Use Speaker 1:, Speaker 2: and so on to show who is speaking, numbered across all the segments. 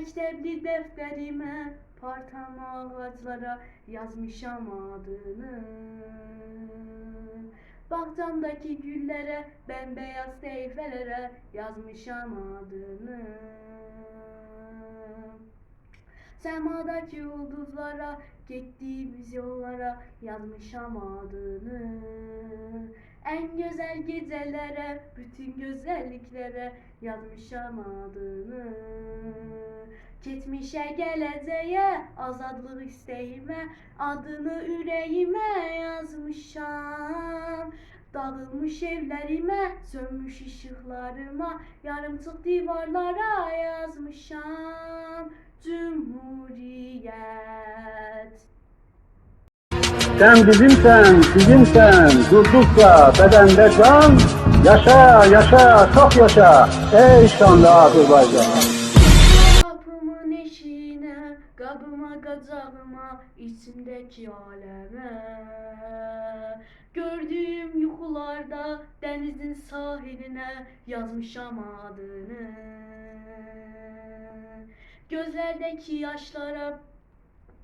Speaker 1: Mektepli defterime partam ağaçlara yazmışam adını. Bahçamdaki güllere bembeyaz seyfelere yazmışam adını Semadaki yıldızlara gittiğimiz yollara yazmışam adını. En güzel gecelere bütün güzelliklere yazmışam adını. Gitmişe geleceğe azadlık isteğime adını yüreğime yazmışam. Dağılmış evlerime, sönmüş ışıklarıma, yarımçık divarlara yazmışam
Speaker 2: Sen bizimsen, bizimsen, durdukça bedende can, yaşa, yaşa, çok yaşa, ey şanlı Azerbaycan.
Speaker 1: Kapımın eşiğine, kabıma kacağıma, içimdeki aleme. Gördüğüm yukularda denizin sahiline yazmışam adını. Gözlerdeki yaşlara,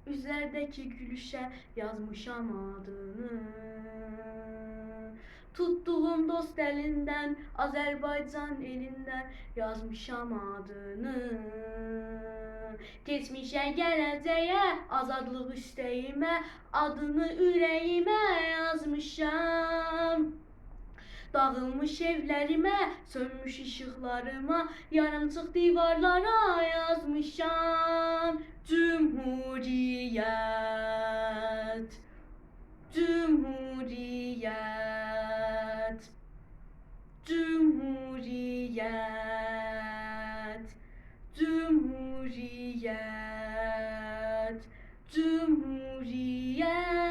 Speaker 1: üzerdeki gülüşe yazmışam adını. Tuttuğum dost elinden, Azerbaycan elinden yazmışam adını. Geçmişe geleceğe, azadlık isteğime, adını yüreğime yazmışam. Dağılmış evlerime, sönmüş ışıklarıma, yarımçık divarlara yazmışam. Cumhuriyet. Cumhuriyet. Cumhuriyet. Cumhuriyet. Cumhuriyet.